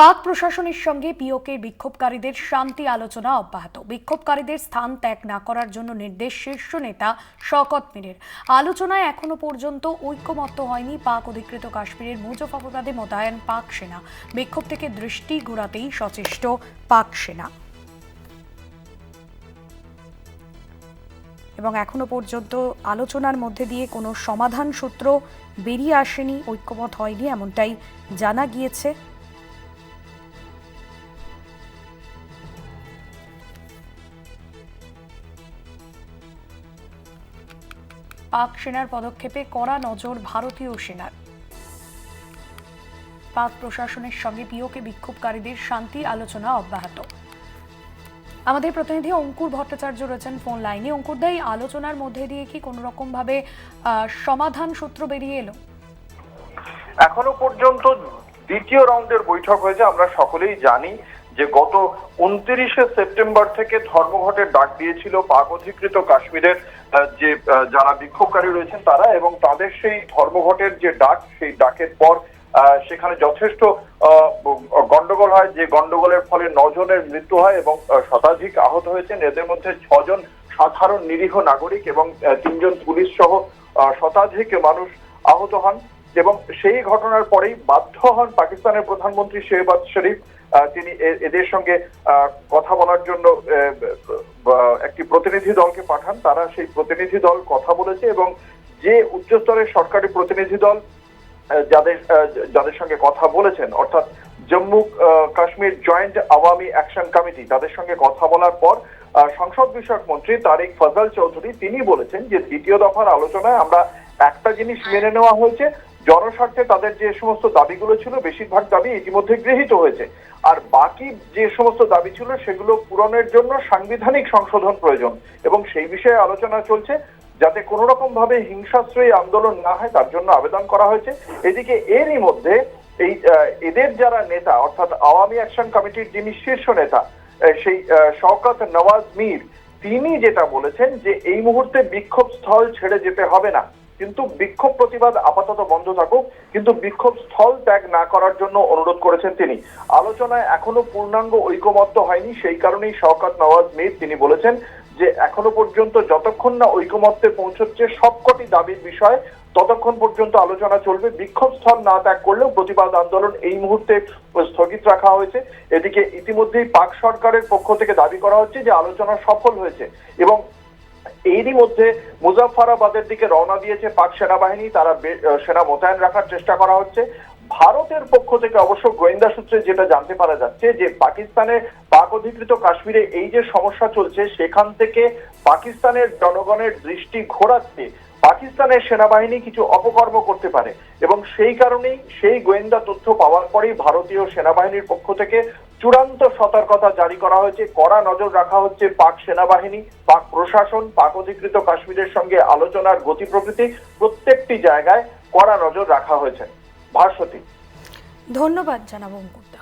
পাক প্রশাসনের সঙ্গে পিওকে বিক্ষোভকারীদের শান্তি আলোচনা অব্যাহত। বিক্ষোভকারীদের স্থান ত্যাগ না করার জন্য নির্দেশ শীর্ষ নেতা শকত মিরের। আলোচনায় এখনও পর্যন্ত ঐক্যমত্য হয়নি পাক অধিকৃত কাশ্মীরের মুজফাবাদে মোতায়েন পাক সেনা। বিক্ষোভ থেকে দৃষ্টি ঘোরাতেই সচেষ্ট পাক সেনা। এবং এখনও পর্যন্ত আলোচনার মধ্যে দিয়ে কোনো সমাধান সূত্র বেরিয়ে আসেনি, ঐক্যমত হয়নি এমনটাই জানা গিয়েছে। পাক সেনার পদক্ষেপে কড়া নজর ভারতীয় সেনার। পাক প্রশাসনের সঙ্গে পিওকে বিক্ষোভকারীদের শান্তি আলোচনা অব্যাহত। আমাদের প্রতিনিধি অঙ্কুর ভট্টাচার্য রয়েছেন ফোন লাইনে। অঙ্কুর দাই আলোচনার মধ্যে দিয়ে কি কোনো রকম ভাবে আহ, সমাধান সূত্র বেরিয়ে এলো? এখনও পর্যন্ত দ্বিতীয় রাউন্ডের বৈঠক হয়েছে আমরা সকলেই জানি। যে গত উনত্রিশে সেপ্টেম্বর থেকে ধর্মঘটের ডাক দিয়েছিল পাক অধিকৃত কাশ্মীরের যে যারা বিক্ষোভকারী রয়েছেন তারা এবং তাদের সেই ধর্মঘটের যে ডাক, সেই ডাকের পর সেখানে যথেষ্ট গন্ডগোল হয়। যে গন্ডগোলের ফলে নজনের মৃত্যু হয় এবং শতাধিক আহত হয়েছেন। এদের মধ্যে ছজন সাধারণ নিরীহ নাগরিক এবং তিনজন পুলিশ সহ শতাধিক মানুষ আহত হন। এবং সেই ঘটনার পরেই বাধ্য হন পাকিস্তানের প্রধানমন্ত্রী শেহবাজ শরীফ তিনি এদের সঙ্গে কথা বলার জন্য একটি প্রতিনিধি দলকে পাঠান। তারা সেই প্রতিনিধি দল কথা বলেছে এবং যে উচ্চস্তরের সরকারি প্রতিনিধি দল যাদের যাদের সঙ্গে কথা বলেছেন, অর্থাৎ Jammu Kashmir joint Awami action committee, তাদের সঙ্গে কথা বলার পর সংসদ বিষয়ক মন্ত্রী তারিক ফজল চৌধুরী, তিনি বলেছেন যে দ্বিতীয় দফার আলোচনায় আমরা একটা জিনিস মেনে নেওয়া হয়েছে জনস্বার্থে তাদের যে সমস্ত দাবিগুলো ছিল, বেশিরভাগ দাবি ইতিমধ্যে গৃহীত হয়েছে। আর বাকি যে সমস্ত দাবি ছিল, সেগুলো পূরণের জন্য সাংবিধানিক সংশোধন প্রয়োজন। এবং সেই বিষয়ে আলোচনা চলছে, যাতে কোনো রকম ভাবে হিংসাশ্রয়ী আন্দোলন না হয়, তার জন্য আবেদন করা হয়েছে। এদিকে এরই মধ্যে এই এদের যারা নেতা, অর্থাৎ আওয়ামী অ্যাকশন কমিটির যিনি শীর্ষ নেতা সেই শওকত নওয়াজ মীর, তিনি যেটা বলেছেন যে, এই মুহূর্তে বিক্ষোভ স্থল ছেড়ে যেতে হবে না। কিন্তু বিক্ষোভ প্রতিবাদ আপাতত বন্ধ থাকুক, কিন্তু বিক্ষোভ স্থল ত্যাগ না করার জন্য অনুরোধ করেছেন তিনি। আলোচনায় এখনও পূর্ণাঙ্গ ঐকমত্য হয়নি, সেই কারণেই শওকত নওয়াজ মীর তিনি বলেছেন যে, এখনও পর্যন্ত যতক্ষণ না ঐকমত্যে পৌঁছচ্ছে সবকটি দাবির বিষয়ে, ততক্ষণ পর্যন্ত আলোচনা চলবে। বিক্ষোভ স্থল না ত্যাগ করলেও প্রতিবাদ আন্দোলন এই মুহূর্তে স্থগিত রাখা হয়েছে। এদিকে ইতিমধ্যেই পাক সরকারের পক্ষ থেকে দাবি করা হচ্ছে যে, আলোচনা সফল হয়েছে এবং এরই মধ্যে মুজাফফরাবাদের দিকে রওনা দিয়েছে পাক সেনাবাহিনী। তারা সেনা মোতায়েন রাখার চেষ্টা করা হচ্ছে। ভারতের পক্ষ থেকে অবশ্য গোয়েন্দা সূত্রে যেটা জানতে পারা যাচ্ছে যে পাকিস্তানে পাক অধিকৃত কাশ্মীরে এই যে সমস্যা চলছে, সেখান থেকে পাকিস্তানের জনগণের দৃষ্টি ঘোরাতে পাকিস্তানের সেনাবাহিনী কিছু অপকর্ম করতে পারে এবং সেই কারণেই সেই গোয়েন্দা তথ্য পাওয়ার পরেই ভারতীয় সেনাবাহিনীর পক্ষ থেকে চূড়ান্ত সতর্কতা জারি করা হয়েছে। কড়া নজর রাখা হচ্ছে পাক সেনাবাহিনী, পাক প্রশাসন, পাক অধিকৃত কাশ্মীরের সঙ্গে আলোচনার গতি প্রকৃতি প্রত্যেকটি জায়গায় কড়া নজর রাখা হয়েছে। ভাস্বতী। ধন্যবাদ জানাব অঙ্কুরদা